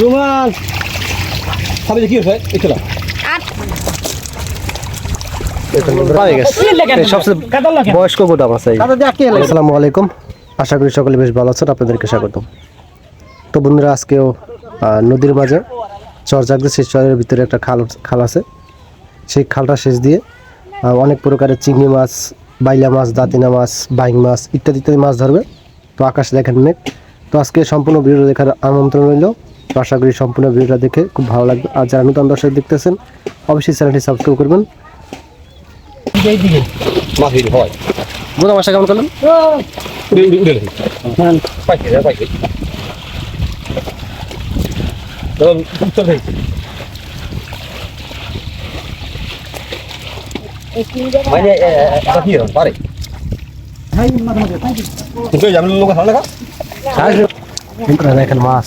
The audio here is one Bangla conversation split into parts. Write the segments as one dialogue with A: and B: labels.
A: রুমাল। সামনে কি এই
B: সবচেয়ে বয়স্ক গোদাম আছে আসসালামু আলাইকুম। আশা করি সকলে বেশ ভালো আছেন আপনাদেরকে স্বাগতম। তো বন্ধুরা আজকেও নদীর মাঝে চর জাগতে সেই চরের ভিতরে একটা খাল খাল আছে। সেই খালটা শেষ দিয়ে অনেক প্রকারের চিংড়ি মাছ বাইলা মাছ দাঁতিনা মাছ বাইং মাছ ইত্যাদি ইত্যাদি মাছ ধরবে। তো আকাশ দেখেন মেঘ। তো আজকে সম্পূর্ণ ভিডিও দেখার আমন্ত্রণ রইল। তো আশা করি সম্পূর্ণ ভিডিওটা দেখে খুব ভালো লাগবে। আর যারা নতুন দর্শক দেখতেছেন অবশ্যই চ্যানেলটি সাবস্ক্রাইব করবেন।
A: হয়।
B: কেমন করলেন
A: পারে
B: দেখেন মাছ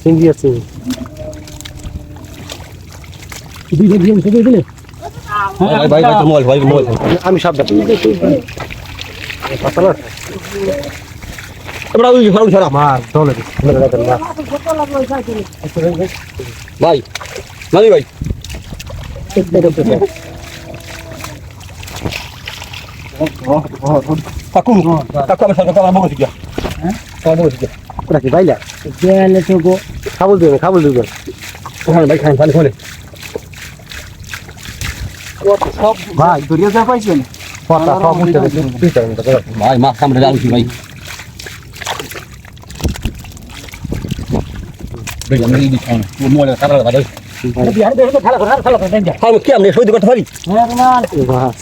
B: চিংড়ি
A: ভাই মোবাইল
B: আমি সব দেখি পাতলা
A: আমরা ওই ফারুক ছাড়া
B: মাছ ধরে দিচ্ছি ধরে দেখেন মাছ
A: ভাই নানি ভাই। কাকু কাকু আমি সরকার আমার বগল দিয়া
B: ওটা কি বাইলা?
C: গেলে তো গো
B: খাবল দিবেন খাবল দিবেন
A: ওখানে ভাই খান পানি খোলে।
C: ভাই দরিয়া যা পাইছেন
B: পাতা সব উঠে দিচ্ছি তুই চাই না
A: ভাই মাছ কামড়ে জানো ভাই। ভাই আমি এই দিছান মোবাইল কাটার বাদে
C: বিহার দেখে তো খেলা করে খেলা করে দেন
A: হাল কি আমি সইতে করতে পারি?
C: হ্যাঁ রুমাল
B: মাছ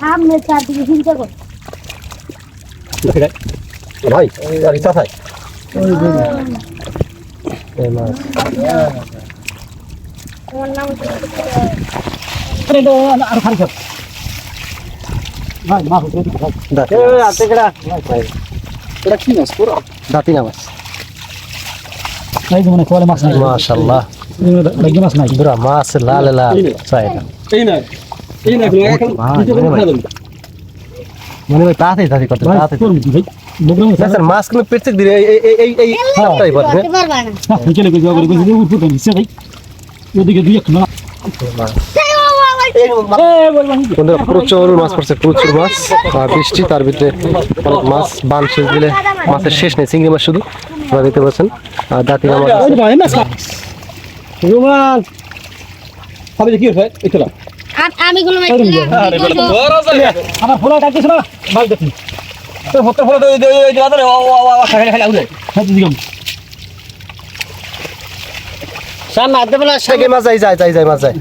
D: সামনে চারদিকে চিন্তা কর।
A: ভাই আর ইচ্ছা
D: নাম
C: আরে খালি সব ভাই মাছ এটা কি মাছ পুরো
B: দাঁতি না মাছ
C: যে মানে কোয়ালে মাছ নাই
B: মাশাআল্লাহ
C: লাগি মাছ নাই
B: পুরা মাছ লাল লাল চাই না
A: এই না এই না এখন
B: মনে হয় তাড়াতাড়ি তাড়াতাড়ি করতে তাড়াতাড়ি
C: কোন ভাই
B: এই এই এই
D: না
C: ভাই ওদিকে দুই এক
B: বন্ধুরা প্রচুর মাছ পড়ছে প্রচুর মাছ আর বৃষ্টি তার ভিতরে অনেক মাছ বান শেষ দিলে মাছের শেষ নেই চিংড়ি মাছ শুধু আপনারা দেখতে পাচ্ছেন। আর দাঁতি
A: রুমাল। কি
D: আ- আমি কোনো
C: আমার ফোলা ডাকতেছ না মাছ দেখি
A: তো হতে ফলে তো এই এই দাদা ও ও ও খালি খালি আউলে
C: হ্যাঁ
D: সামনে আদে বলা
B: থেকে মাছ যাই যাই মাছ যায়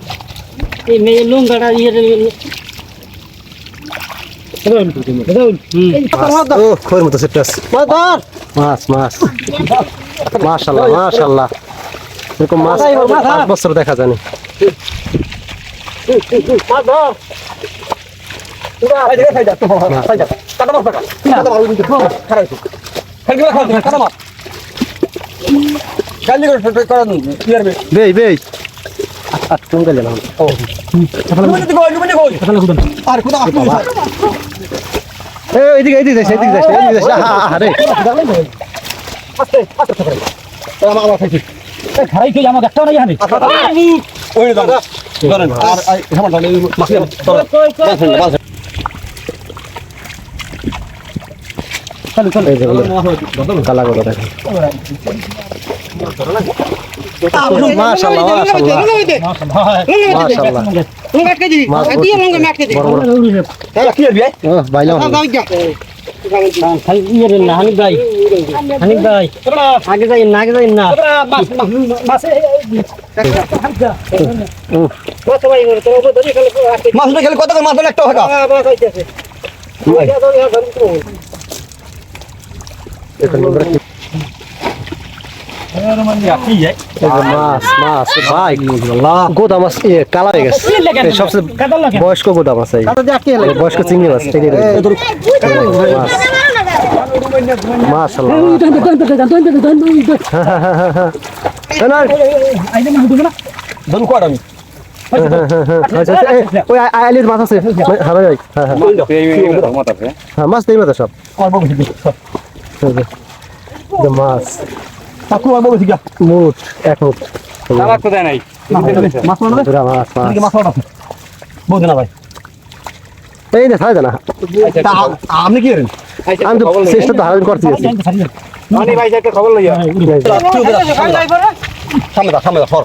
D: এই মেয়ে লুঙ্গাটা ইয়ে
B: ও খোর মতো সেটা আছে মাছ মাছ মাশাল্লাহ মাশাল্লাহ এরকম মাছ বছর দেখা যায়নি
A: এই দেখে সাইডা তো সাইডা কাটা মাছ কি আর
B: বেই বেই আট কোন গেলে না
A: ও তুমি তো কই তুমি তো কই
C: তাহলে কুদান
A: আর কোথা আপনি
B: এই এইদিকে এইদিকে যাইছে এইদিকে যাইছে এইদিকে যাইছে আরে
A: আস্তে আস্তে করে আমার আমার খাইছি
C: এই খারাই কই আমার একটাও নাই হানি
A: ওই দাদা ধরেন আর মাছ
C: চলো চলো
B: এই কালা দেখেন
D: ইয়ে হানিফ ভাই হানিফ ভাই আগে যাই না আগে যাই না।
C: মাছ
A: খেলে কত করে? মাছ একটা টাকা।
B: দেখেন বন্ধুরা কি এই যে মাছ মাছ ভাই গোদা মাছ এ কালা হয়ে গেছে মাছ মাছ মাছ না,
C: না না
A: আমি
B: আচ্ছা, আচ্ছা, মাছ হ্যাঁ ভাই হ্যাঁ হ্যাঁ হ্যাঁ মাছ নেই। মাছ
A: আর
B: এই মাছ
A: কাকু আর বলছি গা
B: মুট এক মুট
A: মাছ মারবে
B: পুরা মাছ। মাছ
A: মাছ মারবে বলছি না ভাই।
B: এই না ছাড়ে না।
A: তা আপনি কি করেন?
B: করতে আছি
A: সামনে দা সামনে দা সর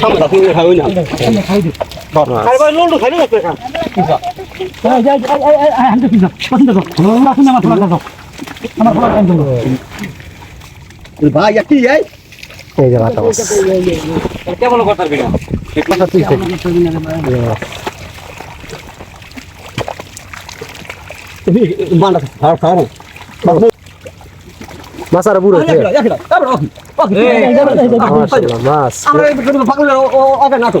A: সামনে দা তুই খাই না
C: মাছ মাছ আমার
A: ভাই
B: মাছ
A: খারাপ
B: মাছ আর
A: মাছ
B: মাছ
A: আমরা ভিতরে ফাঁকলে ওকে না
B: মাছ
C: খাই আমার এই খারাপ লাগবে না
B: মাছ পুরা মাছ বট
C: আমি তো প্রোগ্রামে মাছ খাইলেন না
B: ও সব মাছ আইবার সে কাদাম যে দুটো থাকে তলে
A: বুঝি তুই অনেক তোর আমাকে এই এই
C: আমি তো সপান সব বিজান
A: ও বিটা
C: ওদের সপান
B: এই বিশাল, এই বিশাল, সব এই বিশাল। এই মাছ, এই মাছ, এই মাছ বড়। না, দেখেন মাছ বট এই যে মাছ এই মাছ বড়
D: খাই
C: ধরিয়ে দিলে
D: খাগলামি মাছের ওই দিকে আমরা
C: ডালে আরে উড়ে
A: বান বউ থেকে বউ উড়াই দে
B: তুমি রাখিয়েছেন
A: কবে বড় মা দেখে তো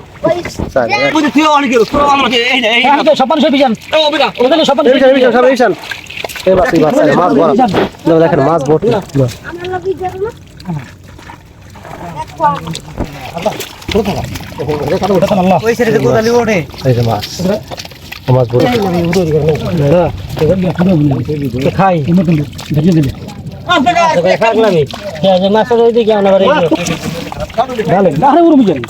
A: দেও না বাদ দে না দিবি
B: বড় বাইলাস
A: ওকি
C: আগে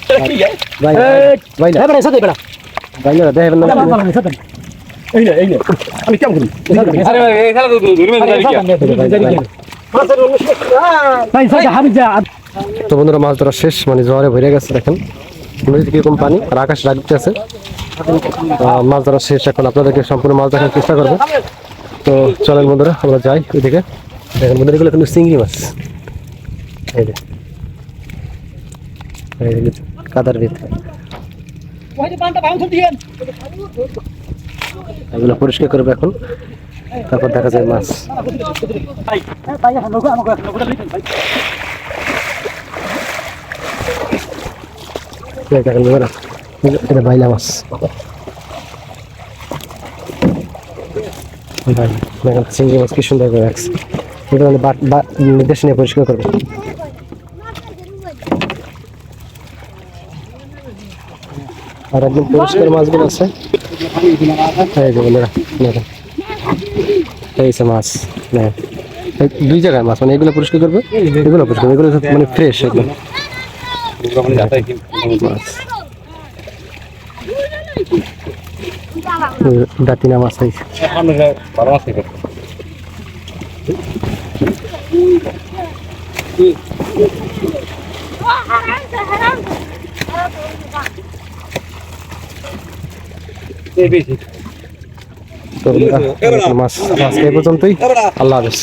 A: তো
B: বন্ধুরা মাছ ধরা শেষ মানে জ্বরে ভরে গেছে দেখেন নদীতে কীরকম পানি আর আকাশ রাখতে আছে মাছ ধরা শেষ এখন আপনাদেরকে সম্পূর্ণ মাছ দেখার চেষ্টা করব তো চলেন বন্ধুরা আমরা যাই ওইদিকে দেখেন বন্ধুরা এগুলো কিন্তু চিংড়ি মাছ এই যে কাদার ভিতরে। এগুলো পরিষ্কার করবে এখন তারপর দেখা যায় মাছ। এটা চিংড়ি মাছ কি সুন্দর করে রাখছে। এটা মানে নিয়ে পরিষ্কার করবে। আর একদম পরিষ্কার মাছগুলো আছে এই যে বন্ধুরা দেখেন এই যে মাছ দেখেন এই দুই জায়গায় মাছ মানে এগুলো পরিষ্কার করবে এগুলো পরিষ্কার করবে। এগুলো সব মানে ফ্রেশ একদম মাছ দাঁতিনা মাছ হয়েছে তো বন্ধুরা, মাছ আজকে পর্যন্তই আল্লাহ হাফেজ